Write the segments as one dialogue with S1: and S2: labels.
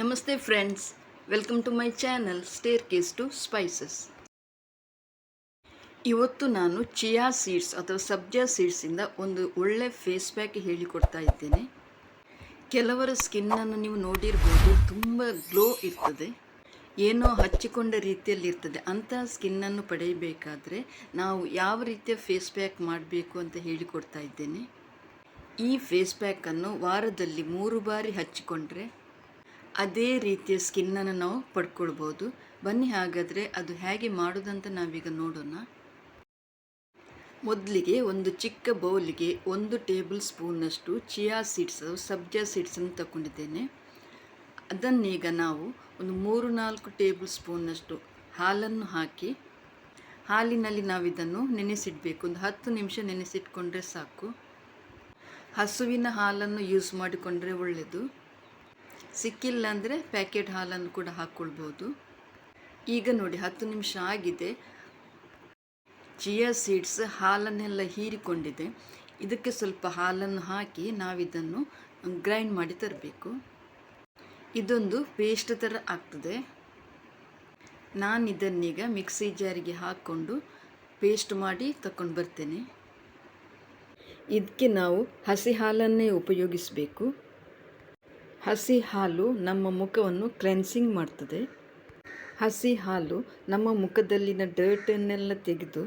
S1: ನಮಸ್ತೆ friends, welcome to my channel staircase to spices. ಇವತ್ತು ನಾನು ಚಿಯಾ ಸೀಡ್ಸ್ ಅಥವಾ ಸಬ್ಜಾ ಸೀಡ್ಸಿಂದ ಒಂದು ಒಳ್ಳೆ ಫೇಸ್ ಪ್ಯಾಕ್ ಹೇಳಿಕೊಡ್ತಾ ಇದ್ದೇನೆ. ಕೆಲವರ ಸ್ಕಿನ್ನನ್ನು ನೀವು ನೋಡಿರ್ಬೋದು, ತುಂಬ ಗ್ಲೋ ಇರ್ತದೆ. ಏನೋ ಹಚ್ಚಿಕೊಂಡ ರೀತಿಯಲ್ಲಿ ಇರ್ತದೆ ಅಂತಹ ಸ್ಕಿನ್ನನ್ನು ಪಡೆಯಬೇಕಾದರೆ ನಾವು ಯಾವ ರೀತಿಯ ಫೇಸ್ ಪ್ಯಾಕ್ ಮಾಡಬೇಕು ಅಂತ ಹೇಳಿಕೊಡ್ತಾ ಇದ್ದೇನೆ. ಈ ಫೇಸ್ ಪ್ಯಾಕನ್ನು ವಾರದಲ್ಲಿ ಮೂರು ಬಾರಿ ಹಚ್ಚಿಕೊಂಡ್ರೆ ಅದೇ ರೀತಿಯ ಸ್ಕಿನ್ನನ್ನು ನಾವು ಪಡ್ಕೊಳ್ಬೋದು. ಬನ್ನಿ ಹಾಗಾದರೆ ಅದು ಹೇಗೆ ಮಾಡೋದಂತ ನಾವೀಗ ನೋಡೋಣ. ಮೊದಲಿಗೆ ಒಂದು ಚಿಕ್ಕ ಬೌಲಿಗೆ ಒಂದು ಟೇಬಲ್ ಸ್ಪೂನ್ನಷ್ಟು ಚಿಯಾ ಸೀಡ್ಸ್, ಸಬ್ಜಾ ಸೀಡ್ಸನ್ನು ತಗೊಂಡಿದ್ದೇನೆ ಅದನ್ನೀಗ ನಾವು ಒಂದು ಮೂರು ನಾಲ್ಕು ಟೇಬಲ್ ಸ್ಪೂನ್ನಷ್ಟು ಹಾಲನ್ನು ಹಾಕಿ, ಹಾಲಿನಲ್ಲಿ ನಾವಿದನ್ನು ನೆನೆಸಿಡಬೇಕು. ಒಂದು ಹತ್ತು ನಿಮಿಷ ನೆನೆಸಿಟ್ಕೊಂಡ್ರೆ ಸಾಕು. ಹಸುವಿನ ಹಾಲನ್ನು ಯೂಸ್ ಮಾಡಿಕೊಂಡ್ರೆ ಒಳ್ಳೆಯದು ಸಿಕ್ಕಿಲ್ಲ ಅಂದರೆ ಪ್ಯಾಕೆಟ್ ಹಾಲನ್ನು ಕೂಡ ಹಾಕ್ಕೊಳ್ಬೋದು. ಈಗ ನೋಡಿ, ಹತ್ತು ನಿಮಿಷ ಆಗಿದೆ. ಚಿಯಾ ಸೀಡ್ಸ್ ಹಾಲನ್ನೆಲ್ಲ ಹೀರಿಕೊಂಡಿದೆ. ಇದಕ್ಕೆ ಸ್ವಲ್ಪ ಹಾಲನ್ನು ಹಾಕಿ ನಾವಿದನ್ನು ಗ್ರೈಂಡ್ ಮಾಡಿ ತರಬೇಕು. ಇದೊಂದು ಪೇಸ್ಟ್ ಥರ ಆಗ್ತದೆ. ನಾನು ಇದನ್ನೀಗ ಮಿಕ್ಸಿ ಜಾರಿಗೆ ಹಾಕ್ಕೊಂಡು ಪೇಸ್ಟ್ ಮಾಡಿ ತಕೊಂಡು ಬರ್ತೇನೆ. ಇದಕ್ಕೆ ನಾವು ಹಸಿ ಹಾಲನ್ನೇ ಉಪಯೋಗಿಸಬೇಕು. ಹಸಿ ಹಾಲು ನಮ್ಮ ಮುಖವನ್ನು ಕ್ಲೆನ್ಸಿಂಗ್ ಮಾಡ್ತದೆ. ಹಸಿ ಹಾಲು ನಮ್ಮ ಮುಖದಲ್ಲಿನ ಡರ್ಟನ್ನೆಲ್ಲ ತೆಗೆದು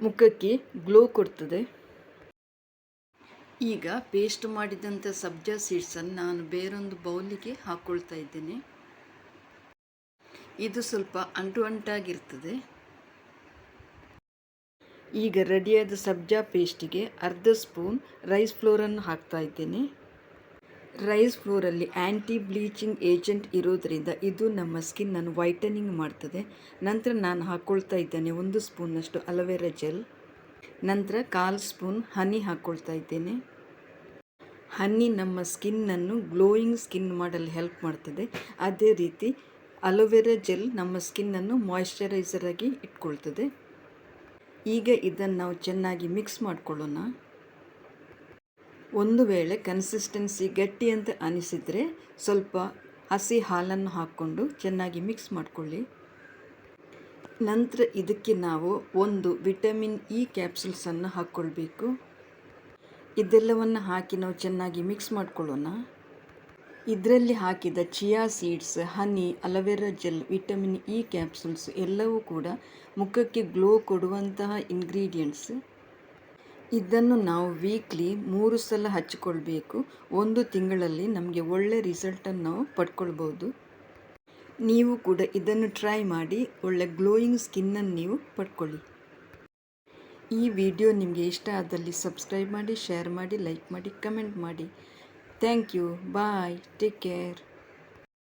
S1: ಮುಖಕ್ಕೆ ಗ್ಲೋ ಕೊಡ್ತದೆ. ಈಗ ಪೇಸ್ಟ್ ಮಾಡಿದಂಥ ಸಬ್ಜಾ ಸೀಡ್ಸನ್ನು ನಾನು ಬೇರೊಂದು ಬೌಲಿಗೆ ಹಾಕ್ಕೊಳ್ತಾ ಇದ್ದೇನೆ. ಇದು ಸ್ವಲ್ಪ ಅಂಟು ಅಂಟಾಗಿರ್ತದೆ. ಈಗ ರೆಡಿಯಾದ ಸಬ್ಜಾ ಪೇಸ್ಟಿಗೆ ಅರ್ಧ ಸ್ಪೂನ್ ರೈಸ್ ಫ್ಲೋರನ್ನು ಹಾಕ್ತಾ ಇದ್ದೇನೆ. ರೈಸ್ ಫ್ಲೋರಲ್ಲಿ ಆ್ಯಂಟಿ ಬ್ಲೀಚಿಂಗ್ ಏಜೆಂಟ್ ಇರೋದರಿಂದ ಇದು ನಮ್ಮ ಸ್ಕಿನ್ನನ್ನು ವೈಟನಿಂಗ್ ಮಾಡ್ತದೆ. ನಂತರ ನಾನು ಹಾಕ್ಕೊಳ್ತಾ ಇದ್ದೇನೆ ಒಂದು ಸ್ಪೂನಷ್ಟು ಅಲೋವೆರಾ ಜೆಲ್. ನಂತರ ಕಾಲು ಸ್ಪೂನ್ ಹನಿ ಹಾಕ್ಕೊಳ್ತಾ ಇದ್ದೇನೆ. ಹನಿ ನಮ್ಮ ಸ್ಕಿನ್ನನ್ನು ಗ್ಲೋಯಿಂಗ್ ಸ್ಕಿನ್ ಮಾಡಲು ಹೆಲ್ಪ್ ಮಾಡ್ತದೆ. ಅದೇ ರೀತಿ ಅಲೋವೆರಾ ಜೆಲ್ ನಮ್ಮ ಸ್ಕಿನ್ನನ್ನು ಮಾಯಿಶ್ಚರೈಸರ್ ಆಗಿ ಇಟ್ಕೊಳ್ತದೆ. ಈಗ ಇದನ್ನು ನಾವು ಚೆನ್ನಾಗಿ ಮಿಕ್ಸ್ ಮಾಡ್ಕೊಳ್ಳೋಣ. ಒಂದು ವೇಳೆ ಕನ್ಸಿಸ್ಟೆನ್ಸಿ ಗಟ್ಟಿ ಅಂತ ಅನಿಸಿದರೆ ಸ್ವಲ್ಪ ಹಸಿ ಹಾಲನ್ನು ಹಾಕ್ಕೊಂಡು ಚೆನ್ನಾಗಿ ಮಿಕ್ಸ್ ಮಾಡಿಕೊಳ್ಳಿ. ನಂತರ ಇದಕ್ಕೆ ನಾವು ಒಂದು ವಿಟಮಿನ್ ಇ ಕ್ಯಾಪ್ಸುಲ್ಸನ್ನು ಹಾಕ್ಕೊಳ್ಬೇಕು. ಇದೆಲ್ಲವನ್ನು ಹಾಕಿ ನಾವು ಚೆನ್ನಾಗಿ ಮಿಕ್ಸ್ ಮಾಡಿಕೊಳ್ಳೋಣ. ಇದರಲ್ಲಿ ಹಾಕಿದ chia seeds honey aloe vera gel vitamin E capsules ಎಲ್ಲವೂ ಕೂಡ ಮುಖಕ್ಕೆ ಗ್ಲೋ ಕೊಡುವಂತಹ ಇಂಗ್ರೀಡಿಯೆಂಟ್ಸ್ ಇದನ್ನು ನಾವು ವೀಕ್ಲಿ ಮೂರು ಸಲ ಹಚ್ಚಿಕೊಳ್ಬೇಕು ಒಂದು ತಿಂಗಳಲ್ಲಿ ನಮಗೆ ಒಳ್ಳೆ ರಿಸಲ್ಟನ್ನು ನಾವು ಪಡ್ಕೊಳ್ಬೋದು. ನೀವು ಕೂಡ ಇದನ್ನು ಟ್ರೈ ಮಾಡಿ ಒಳ್ಳೆ ಗ್ಲೋಯಿಂಗ್ ಸ್ಕಿನ್ನನ್ನು ನೀವು ಪಡ್ಕೊಳ್ಳಿ. ಈ ವಿಡಿಯೋ ನಿಮಗೆ ಇಷ್ಟ ಆದಲ್ಲಿ ಸಬ್ಸ್ಕ್ರೈಬ್ ಮಾಡಿ ಶೇರ್ ಮಾಡಿ ಲೈಕ್ ಮಾಡಿ ಕಮೆಂಟ್ ಮಾಡಿ. Thank you bye take care